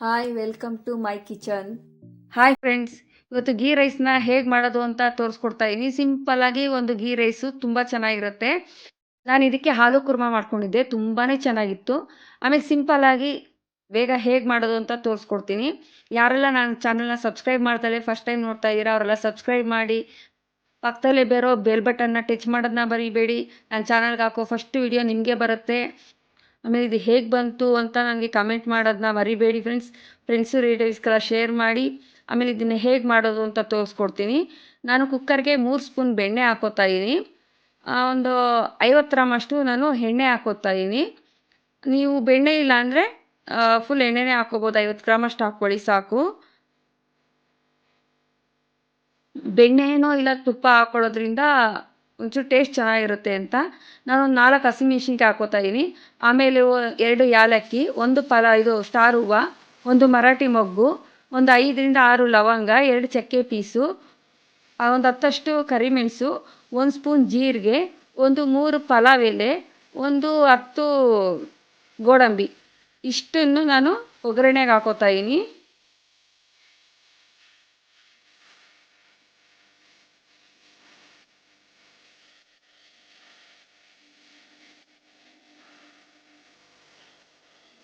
Hi welcome to my kitchen hi friends ಇವತ್ತು ಗೀ ರೈಸ್ನ ಹೇಗೆ ಮಾಡೋದು ಅಂತ ತೋರಿಸ್ಕೊಡ್ತಾ ಇದ್ದೀನಿ ಆಗಿ ಒಂದು ಗೀ ರೈಸು ತುಂಬ ಚೆನ್ನಾಗಿರುತ್ತೆ. ನಾನು ಇದಕ್ಕೆ ಹಾಲು ಕುರ್ಮಾ ಮಾಡ್ಕೊಂಡಿದ್ದೆ ತುಂಬಾ ಚೆನ್ನಾಗಿತ್ತು. ಆಮೇಲೆ ಆಗಿ ಬೇಗ ಹೇಗೆ ಮಾಡೋದು ಅಂತ ತೋರಿಸ್ಕೊಡ್ತೀನಿ. ಯಾರೆಲ್ಲ ನನ್ನ ಚಾನಲ್ನ ಸಬ್ಸ್ಕ್ರೈಬ್ ಮಾಡ್ತಾರೆ ಫಸ್ಟ್ ಟೈಮ್ ನೋಡ್ತಾ ಇದ್ದೀರಾ, ಅವರೆಲ್ಲ ಸಬ್ಸ್ಕ್ರೈಬ್ ಮಾಡಿ. ಪಕ್ಕದಲ್ಲೇ ಬೇರೋ ಬೆಲ್ ಬಟನ್ನ ಟಚ್ ಮಾಡೋದನ್ನ ಬರೀಬೇಡಿ ನನ್ನ ಚಾನಲ್ಗೆ ಹಾಕೋ ಫಸ್ಟ್ ವಿಡಿಯೋ ನಿಮಗೆ ಬರುತ್ತೆ. ಆಮೇಲೆ ಇದು ಹೇಗೆ ಬಂತು ಅಂತ ನನಗೆ ಕಮೆಂಟ್ ಮಾಡೋದನ್ನ ಮರಿಬೇಡಿ ಫ್ರೆಂಡ್ಸ್ ಫ್ರೆಂಡ್ಸು ರಿಲೇಟಿವ್ಸ್ಗೆಲ್ಲ ಶೇರ್ ಮಾಡಿ, ಆಮೇಲೆ ಇದನ್ನು ಹೇಗೆ ಮಾಡೋದು ಅಂತ ತೋರಿಸ್ಕೊಡ್ತೀನಿ. ನಾನು ಕುಕ್ಕರ್ಗೆ ಮೂರು ಸ್ಪೂನ್ ಬೆಣ್ಣೆ ಹಾಕೋತಾ ಇದ್ದೀನಿ ಒಂದು ಐವತ್ತು ಗ್ರಾಮ್ ಅಷ್ಟು ನಾನು ಎಣ್ಣೆ ಹಾಕೋತಾ ಇದ್ದೀನಿ ನೀವು ಬೆಣ್ಣೆ ಇಲ್ಲ ಅಂದರೆ ಫುಲ್ ಎಣ್ಣೆನೇ ಹಾಕೋಬೋದು. ಐವತ್ತು ಗ್ರಾಮ್ ಅಷ್ಟು ಹಾಕ್ಕೊಳ್ಳಿ, ಸಾಕು. ಬೆಣ್ಣೆನೋ ಇಲ್ಲ, ತುಪ್ಪ ಹಾಕೊಳ್ಳೋದ್ರಿಂದ ಒಂಚೂರು ಟೇಸ್ಟ್ ಚೆನ್ನಾಗಿರುತ್ತೆ ಅಂತ. ನಾನೊಂದು ನಾಲ್ಕು ಹಸಿಮೆಣ್ಸಿನ್ಕಾಯಿ ಹಾಕ್ಕೋತಾ ಇದ್ದೀನಿ ಆಮೇಲೆ ಎರಡು ಏಲಕ್ಕಿ ಒಂದು ಪಲ, ಇದು ಸ್ಟಾರ್ ಹೂವು, ಒಂದು ಮರಾಠಿ ಮೊಗ್ಗು, ಒಂದು ಐದರಿಂದ ಆರು ಲವಂಗ, ಎರಡು ಚಕ್ಕೆ ಪೀಸು ಒಂದು ಹತ್ತಷ್ಟು ಕರಿಮೆಣಸು, ಒಂದು ಸ್ಪೂನ್ ಜೀರಿಗೆ, ಒಂದು ಮೂರು ಪಲಾವ್ ಎಲೆ ಒಂದು ಹತ್ತು ಗೋಡಂಬಿ. ಇಷ್ಟನ್ನು ನಾನು ಒಗ್ಗರಣೆಗೆ ಹಾಕೋತಾ ಇದ್ದೀನಿ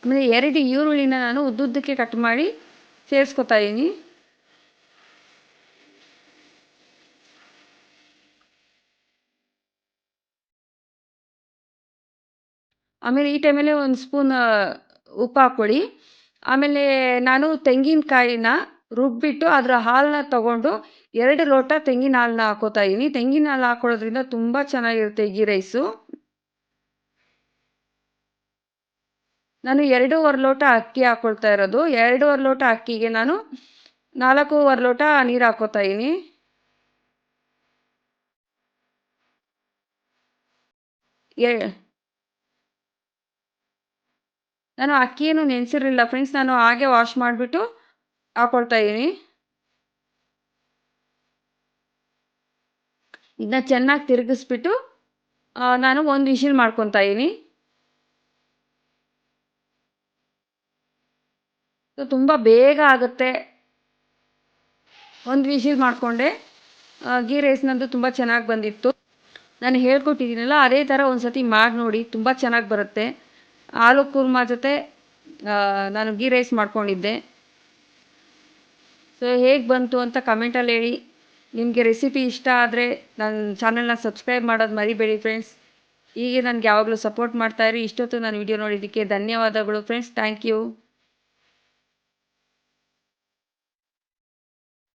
ಆಮೇಲೆ ಎರಡು ಈರುಳ್ಳಿನ ನಾನು ಉದ್ದುದ್ದಕ್ಕೆ ಕಟ್ ಮಾಡಿ ಸೇರಿಸ್ಕೊತಾ ಇದ್ದೀನಿ ಆಮೇಲೆ ಈ ಟೈಮಲ್ಲೇ ಒಂದು ಸ್ಪೂನ್ ಉಪ್ಪು ಹಾಕ್ಕೊಳ್ಳಿ. ಆಮೇಲೆ ನಾನು ತೆಂಗಿನಕಾಯಿನ ರುಬ್ಬಿಟ್ಟು ಅದರ ಹಾಲನ್ನ ತಗೊಂಡು ಎರಡು ಲೋಟ ತೆಂಗಿನ ಹಾಲನ್ನ ಹಾಕೋತಾ ಇದ್ದೀನಿ ತೆಂಗಿನ ಹಾಲು ಹಾಕೊಳ್ಳೋದ್ರಿಂದ ತುಂಬ ಚೆನ್ನಾಗಿರುತ್ತೆ ಗೀ ರೈಸು ನಾನು ಎರಡೂವರೆ ಲೋಟ ಅಕ್ಕಿ ಹಾಕ್ಕೊಳ್ತಾ ಇರೋದು. ಎರಡೂವರೆ ಲೋಟ ಅಕ್ಕಿಗೆ ನಾನು ನಾಲ್ಕೂವರೆ ಲೋಟ ನೀರು ಹಾಕೋತಾ ಇದ್ದೀನಿ ನಾನು ಅಕ್ಕಿಯನ್ನು ನೆನೆಸಿರಲಿಲ್ಲ ಫ್ರೆಂಡ್ಸ್. ನಾನು ಹಾಗೆ ವಾಶ್ ಮಾಡಿಬಿಟ್ಟು ಹಾಕ್ಕೊಳ್ತಾ ಇದ್ದೀನಿ ಇದನ್ನ ಚೆನ್ನಾಗಿ ತಿರುಗಿಸ್ಬಿಟ್ಟು ನಾನು ಒಂದು ವಿಶಿಲ್ ಮಾಡ್ಕೊತಾ ಇದ್ದೀನಿ ತುಂಬ ಬೇಗ ಆಗುತ್ತೆ. ಒಂದು ವಿಶಿಲ್ ಮಾಡಿಕೊಂಡೆ. ಗೀ ನಂದು ತುಂಬ ಚೆನ್ನಾಗಿ ಬಂದಿತ್ತು. ನಾನು ಹೇಳ್ಕೊಟ್ಟಿದ್ದೀನಲ್ಲ, ಅದೇ ಥರ ಒಂದು ಸತಿ ಮಾಡಿ ನೋಡಿ, ತುಂಬ ಚೆನ್ನಾಗಿ ಬರುತ್ತೆ. ಆಲೂ ಕುರ್ಮಾ ಜೊತೆ ನಾನು ಗೀ ರೈಸ್ ಮಾಡ್ಕೊಂಡಿದ್ದೆ. ಸೊ, ಹೇಗೆ ಬಂತು ಅಂತ ಕಮೆಂಟಲ್ಲಿ ಹೇಳಿ. ನಿಮಗೆ ರೆಸಿಪಿ ಇಷ್ಟ ಆದರೆ ನನ್ನ ಚಾನಲ್ನ ಸಬ್ಸ್ಕ್ರೈಬ್ ಮಾಡೋದು ಮರಿಬೇಡಿ ಫ್ರೆಂಡ್ಸ್ ಹೀಗೆ ನನಗೆ ಯಾವಾಗಲೂ ಸಪೋರ್ಟ್ ಮಾಡ್ತಾಯಿರಿ ಇಷ್ಟೊತ್ತು ನಾನು ವಿಡಿಯೋ ನೋಡಿದ್ದಕ್ಕೆ ಧನ್ಯವಾದಗಳು ಫ್ರೆಂಡ್ಸ್ ಥ್ಯಾಂಕ್ ಯು